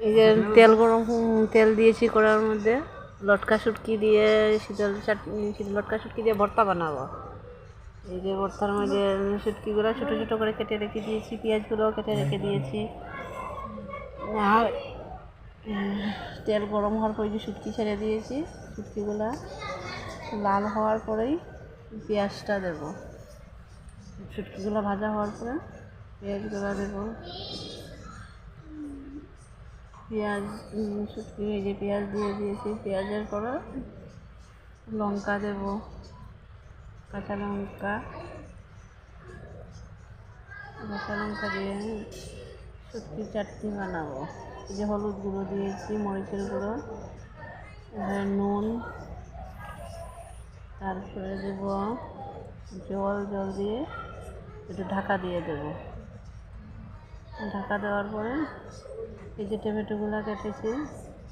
এই যে তেল গরম তেল দিয়েছি কড়ার মধ্যে। লটকা শুটকি দিয়ে শীতল চাটনি লটকা শুটকি দিয়ে ভর্তা বানাবো। এই যে ভর্তার মধ্যে শুটকিগুলো ছোটো ছোটো করে কেটে রেখে দিয়েছি পেঁয়াজগুলোও কেটে রেখে দিয়েছি। আর তেল গরম হওয়ার পরে যে শুটকি ছেড়ে দিয়েছি, শুটকিগুলা লাল হওয়ার পরেই পেঁয়াজটা দেবো। শুটকিগুলো ভাজা হওয়ার পরে পেঁয়াজগুলো দেবো। পেঁয়াজ শুটকি যে পেঁয়াজ দিয়ে দিয়েছি। পেঁয়াজের পরে লঙ্কা দেব, কাঁচা লঙ্কা কাঁচা লঙ্কা দিয়ে শুটকি চাটনি বানাবো। যে হলুদ গুঁড়ো দিয়েছি, মরিচের গুঁড়ো নুন, তারপরে দেব জল জল দিয়ে একটু ঢাকা দিয়ে দেবো। ঢাকা দেওয়ার পরে এই যে টমেটোগুলো কেটেছি,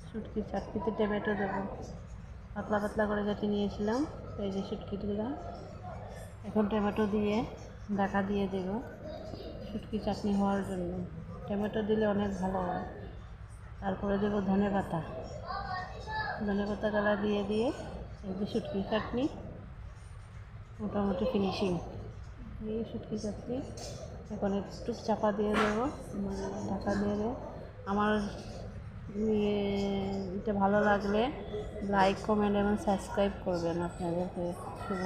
শুটকি চাটকিতে টমেটো দেবো। পাতলা পাতলা করে কেটে নিয়েছিলাম, এই যে শুটকিগুলো। এখন টমেটো দিয়ে ঢাকা দিয়ে দেব শুটকি চাটনি হওয়ার জন্য। টমেটো দিলে অনেক ভালো হয়। তারপরে দেবো ধনে পাতা। ধনে পাতা গালা দিয়ে দিয়ে এই যে শুটকি চাটনি, মোটামুটি ফিনিশিং এই শুটকি চাটনি এখন একটু চাপা দিয়ে দেবো ঢাকা দিয়ে দেবো। আমার ইয়ে এটা ভালো লাগলে লাইক কমেন্ট এবং সাবস্ক্রাইব করবেন আপনাদেরকে। শুভ